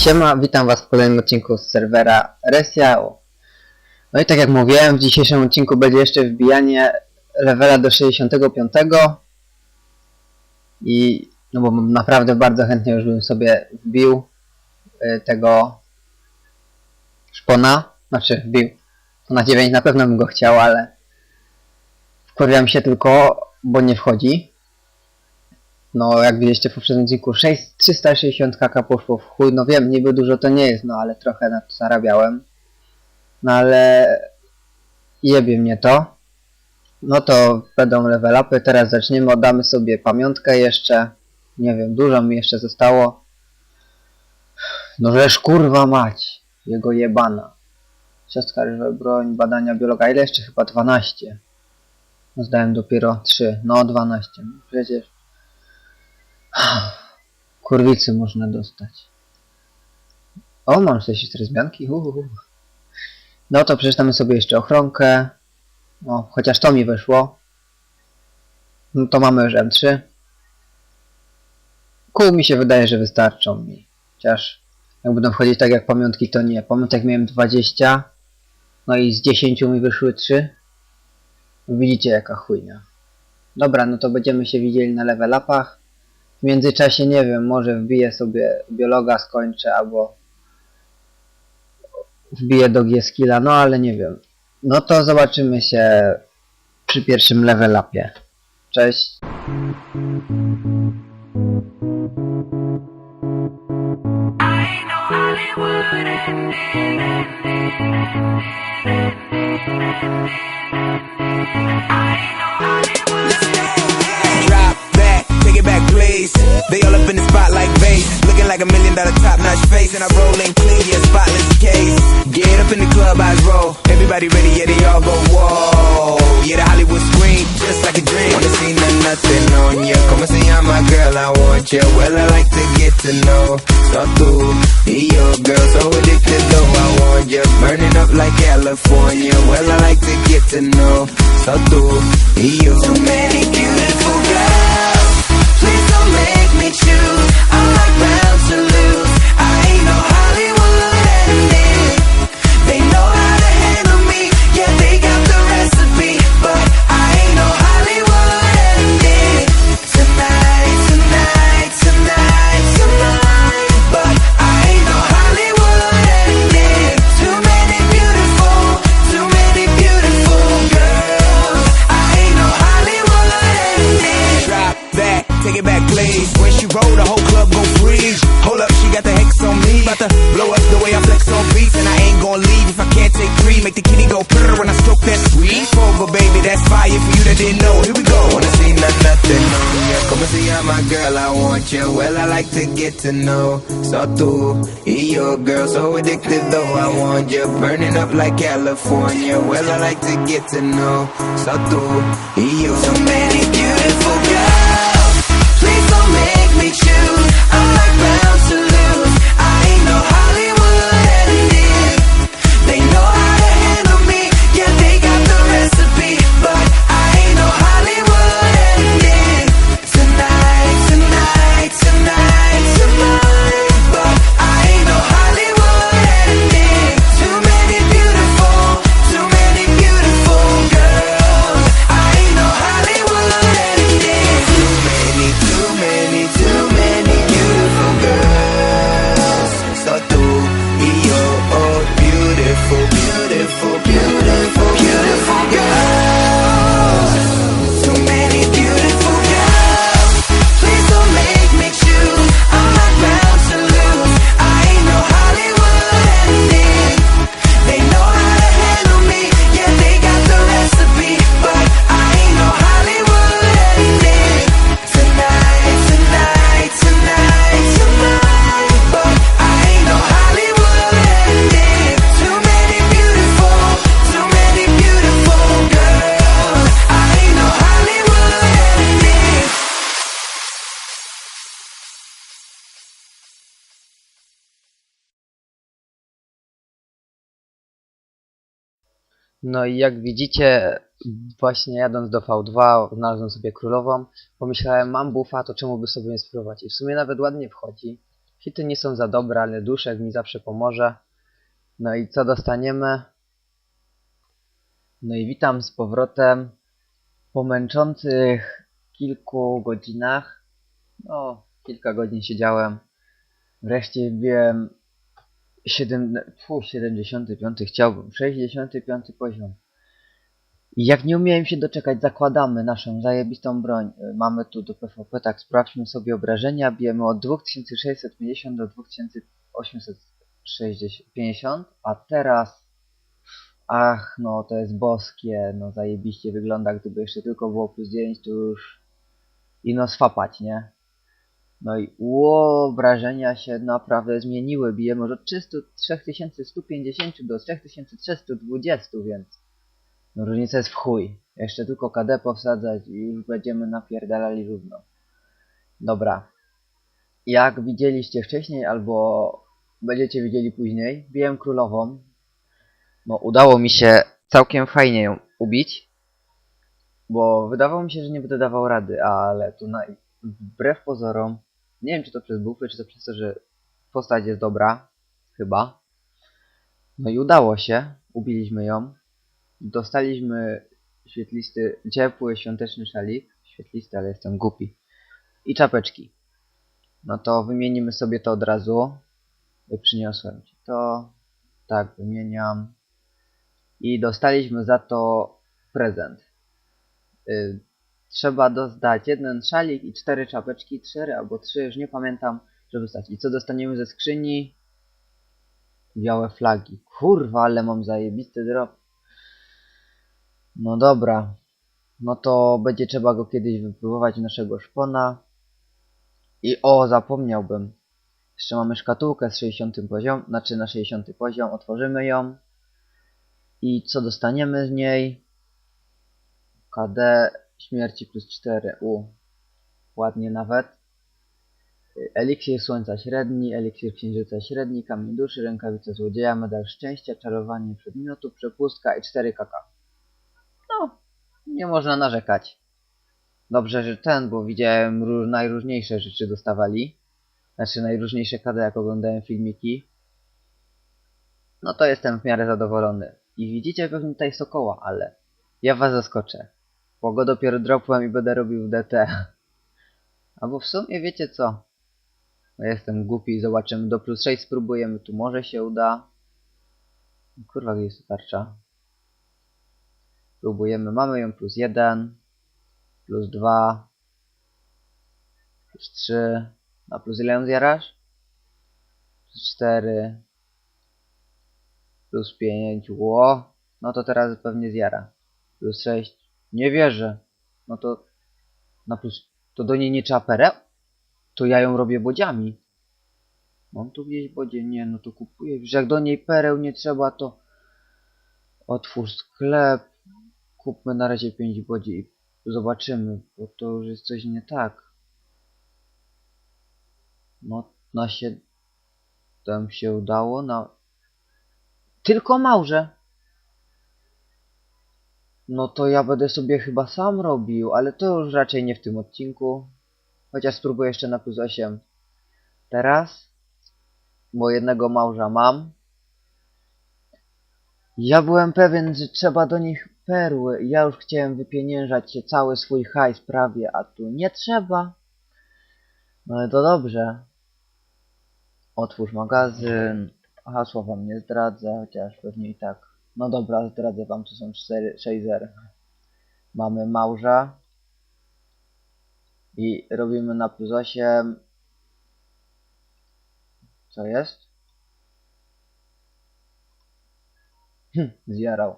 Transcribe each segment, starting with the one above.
Siema, witam was w kolejnym odcinku z serwera Resiao. No i tak jak mówiłem, w dzisiejszym odcinku będzie jeszcze wbijanie levela do 65 i no bo naprawdę bardzo chętnie już bym sobie wbił y, tego szpona, znaczy wbił to na 9 na pewno bym go chciał, ale wkurwiam się tylko, bo nie wchodzi. No, jak widzieliście w poprzednim odcinku, 6, 360 kk poszło w chuj. No wiem, niby dużo to nie jest, no ale trochę na to zarabiałem. No ale jebie mnie to. No to będą level upy. Teraz zaczniemy, oddamy sobie pamiątkę jeszcze. Nie wiem, dużo mi jeszcze zostało. No żeż kurwa mać. Jego jebana. Siostka ryżowa broń, badania biologa. Ile jeszcze? Chyba 12. No zdałem dopiero 3. No 12. No Przecież Kurwicy można dostać. O, mam 64 zmianki. Uhuhu. No to przeczytamy sobie jeszcze ochronkę. O, chociaż to mi weszło. No to mamy już M3. Kół mi się wydaje, że wystarczą mi. Chociaż jak będą wchodzić tak jak pamiątki, to nie. Pamiątek miałem 20. No i z 10 mi wyszły 3. Widzicie jaka chujnia. Dobra, no to będziemy się widzieli na level upach. W międzyczasie nie wiem, może wbiję sobie biologa, skończę, albo wbiję do G-skilla, no ale nie wiem. No to zobaczymy się przy pierwszym level upie. Cześć. I know it back, please. They all up in the spot like base. Looking like a million dollar top notch face. And I roll in clean, yeah, spotless case. Get up in the club, eyes roll. Everybody ready, yeah, they all go, whoa. Yeah, the Hollywood screen, just like a dream. Wanna see no, nothing on you. Come and see I'm my girl, I want you. Well, I like to get to know. So tú y yo, girl, so addicted though I want you. Burning up like California. Well, I like to get to know. So tú y yo. Too many beautiful can't take three. Make the kitty go purr when I stroke that sweet. Over, baby, that's fire for you that didn't know. Here we go. Wanna see not nothing on ya. Come and see how my girl, I want you. Well, I like to get to know. So tú y yo, girl, so addicted though I want you. Burning up like California. Well, I like to get to know. So tú y yo. So many you're all beautiful, beautiful. No i jak widzicie, właśnie jadąc do V2, znalazłem sobie królową. Pomyślałem, mam buffa, to czemu by sobie nie spróbować? I w sumie nawet ładnie wchodzi. Hity nie są za dobre, ale duszek mi zawsze pomoże. No i co dostaniemy? No i witam z powrotem po męczących kilku godzinach. No, kilka godzin siedziałem. Wreszcie wbiłem 7, fu, 75, chciałbym, 65 poziom. I jak nie umiałem się doczekać, zakładamy naszą zajebistą broń. Mamy tu do PvP, tak sprawdźmy sobie obrażenia. Bijemy od 2650 do 2850, a teraz... Ach, no to jest boskie, no zajebiście wygląda, gdyby jeszcze tylko było plus 9, to już... Ino swapać, nie? No i ło, obrażenia się naprawdę zmieniły. Bijemy od 300, 3150 do 3320, więc no różnica jest w chuj. Jeszcze tylko KD powsadzać i już będziemy napierdalali równo. Dobra. Jak widzieliście wcześniej, albo będziecie widzieli później, biłem królową. No udało mi się całkiem fajnie ją ubić. Bo wydawało mi się, że nie będę dawał rady, ale tu na, wbrew pozorom, nie wiem czy to przez bufy, czy to przez to, że postać jest dobra, chyba. No i udało się, ubiliśmy ją. Dostaliśmy świetlisty, ciepły, świąteczny szalik. Świetlisty, ale jestem głupi. I czapeczki. No to wymienimy sobie to od razu. Y, Przyniosłem ci to. Tak, wymieniam. I dostaliśmy za to prezent. Y, trzeba dostać jeden szalik i cztery czapeczki, cztery albo trzy, już nie pamiętam, żeby dostać. I co dostaniemy ze skrzyni? Białe flagi. Kurwa, ale mam zajebisty drop. No dobra. No to będzie trzeba go kiedyś wypróbować naszego szpona. I o, zapomniałbym. Jeszcze mamy szkatułkę z 60 poziom, znaczy na 60 poziom. Otworzymy ją. I co dostaniemy z niej? KD śmierci plus 4. U. Ładnie nawet. Eliksir słońca średni, eliksir księżyca średni, kamień duszy, rękawica złodzieja, medal szczęścia, czarowanie przedmiotu, przepustka i 4 kaka. No, nie można narzekać. Dobrze, że ten, bo widziałem ró- najróżniejsze rzeczy dostawali. Znaczy najróżniejsze KD, jak oglądałem filmiki. No to jestem w miarę zadowolony. I widzicie pewnie tutaj Sokoła, ale ja was zaskoczę. Bo go dopiero dropłem i będę robił DT. Albo w sumie wiecie co? No jestem głupi, zobaczymy. Do plus 6 spróbujemy, tu może się uda. Kurwa, gdzie jest ta tarcza? Próbujemy, mamy ją plus 1, plus 2, plus 3, a plus ile ją zjarasz? Plus 4, plus 5, ło, no to teraz pewnie zjara. Plus 6, nie wierzę. No to na plus, to do niej nie trzeba pereł? To ja ją robię bodziami. Mam tu gdzieś bodzie? Nie, no to kupuję. Że jak do niej pereł nie trzeba, to otwórz sklep. Kupmy na razie 5 bodzi i zobaczymy, bo to już jest coś nie tak. No, na się... Tam się udało, na... Tylko małże! No to ja będę sobie chyba sam robił, ale to już raczej nie w tym odcinku. Chociaż spróbuję jeszcze na plus 8. Teraz? Bo jednego małża mam. Ja byłem pewien, że trzeba do nich perły. Ja już chciałem wypieniężać się cały swój hajs prawie, a tu nie trzeba. No ale to dobrze. Otwórz magazyn. Hasło wam nie zdradzę, chociaż pewnie i tak. No dobra, zdradzę wam, to są 4, 6 zer. Mamy małża. I robimy na plus 8. Co jest? Hm, zjarał.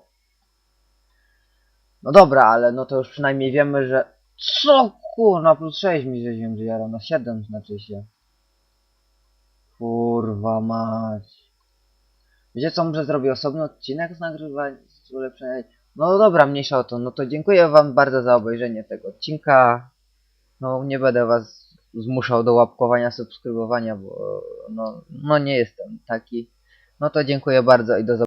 No dobra, ale no to już przynajmniej wiemy, że... Co kurna, plus 6 mi żeśmy zjarał, na 7 znaczy się. Kurwa mać. Wiecie co, może zrobię osobny odcinek z nagrywania, z. No dobra, mniejsza o to. No to dziękuję wam bardzo za obejrzenie tego odcinka. No nie będę was zmuszał do łapkowania, subskrybowania, bo no, no nie jestem taki. No to dziękuję bardzo i do zobaczenia.